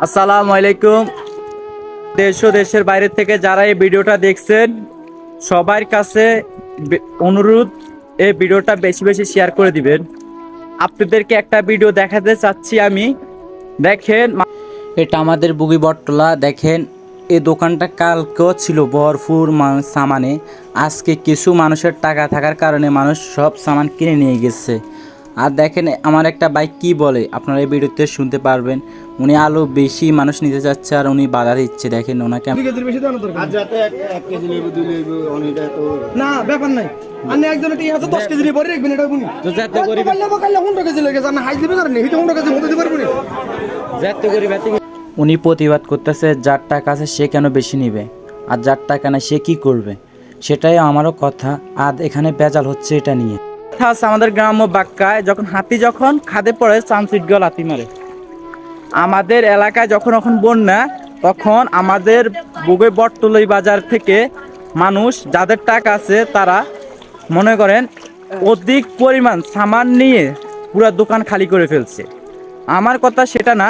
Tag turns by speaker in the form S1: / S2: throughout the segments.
S1: আসসালামু আলাইকুম। দেশ ও দেশের বাইরে থেকে যারা এই ভিডিওটা দেখছেন, সবার কাছে অনুরোধ, এই ভিডিওটা বেশি বেশি শেয়ার করে দিবেন। আপনাদেরকে একটা ভিডিও দেখাতে চাচ্ছি আমি। দেখেন
S2: এটা আমাদের বুগি বটতলা, দেখেন, এই দোকানটা কালকেও ছিল ভরপুর সামানে। আজকে কিছু মানুষের টাকা থাকার কারণে মানুষ সব সামান কিনে নিয়ে গেছে। আর দেখেন, আমার একটা বাইক কি বলে, আপনারা এই ভিডিওতে শুনতে পারবেন। উনি আলু বেশি মানুষ নিতে যাচ্ছে আর উনি বাধা দিচ্ছে দেখেন ওনাকে
S3: দুই কেজির বেশি দেওয়ানো দরকার
S4: আর যাতে এক এক কেজি নেব দুই নেব অনেকটা তো
S3: না ব্যাপার নাই। আপনি একজনের টিয়া আছে দশ কেজি পরে রাখবেন এটা বুনি
S1: যাতে করি
S3: পনেরো কেজি লেগেছে আপনি হাইট দিবে কারণে? কেজি পারবেন
S1: যাতে করি
S2: উনি প্রতিবাদ করতেছে যার টাকা আছে সে কেন বেশি নিবে? আর যার টাকা না সে কি করবে? সেটাই আমারও কথা। আর এখানে বেজাল হচ্ছে এটা নিয়ে।
S1: আমাদের গ্রাম্য বাক্যায় যখন হাতি যখন খাদে পড়ে চামচিট গল হাতি মারে। আমাদের এলাকায় যখন যখন বন্যা, তখন আমাদের বুগে বটতলই বাজার থেকে মানুষ যাদের টাকা আছে তারা মনে করেন অধিক পরিমাণ সামান নিয়ে পুরো দোকান খালি করে ফেলছে। আমার কথা সেটা না,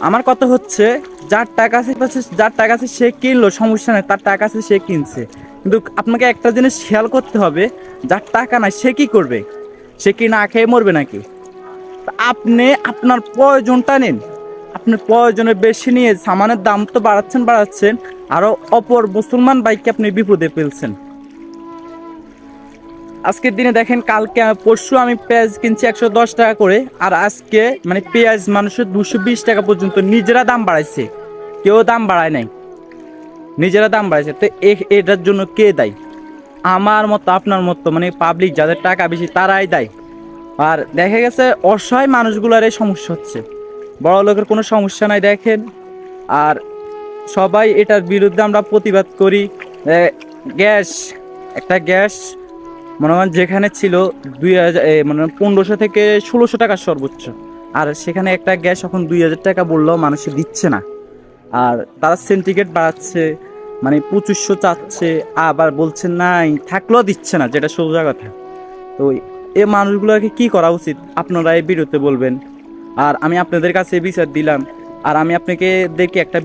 S1: আমার কথা হচ্ছে যার টাকা আছে যার টাকা আছে সে কিনলো, সমস্যা নেই, তার টাকা আছে সে কিনছে। কিন্তু আপনাকে একটা জিনিস খেয়াল করতে হবে, যার টাকা নাই সে কি করবে? সে কি না খেয়ে মরবে নাকি? আপনি আপনার প্রয়োজনটা নিন। আপনার প্রয়োজনের বেশি নিয়ে সামানের দাম তো বাড়াচ্ছেন বাড়াচ্ছেন আরও অপর মুসলমান বাইককে আপনি বিপদে ফেলছেন। আজকের দিনে দেখেন, কালকে পরশু আমি পেঁয়াজ কিনছি একশো দশ টাকা করে, আর আজকে মানে পেঁয়াজ মানুষের দুশো বিশ টাকা পর্যন্ত নিজেরা দাম বাড়াইছে। কেউ দাম বাড়ায় নাই। নিজেরা দাম বাড়াইছে। তো এটার জন্য কে দেয়? আমার মতো, আপনার মতো মানে পাবলিক যাদের টাকা বেশি, তারাই দেয়। আর দেখা গেছে, অসহায় মানুষগুলোর এই সমস্যা হচ্ছে। বড় লোকের কোনো সমস্যা নাই দেখেন। আর সবাই এটার বিরুদ্ধে আমরা প্রতিবাদ করি। গ্যাস একটা গ্যাস মনে করেন যেখানে ছিল দুই হাজার এ, মনে পনেরোশো থেকে ষোলোশো টাকা সর্বোচ্চ। আর সেখানে একটা গ্যাস এখন দুই হাজার টাকা বললেও মানুষে দিচ্ছে না। আর তারা সেন্টিগ্রেড বাড়াচ্ছে মানে পঁচিশশো চাচ্ছে আবার বলছে নাই থাকলেও দিচ্ছে না যেটা সোজা কথা। তো এই মানুষগুলোকে কি করা উচিত? আপনারা এই বিরুদ্ধে বলবেন। আর আমি আপনাদের কাছে বিচার দিলাম। আর আমি আপনাকে দেখে একটা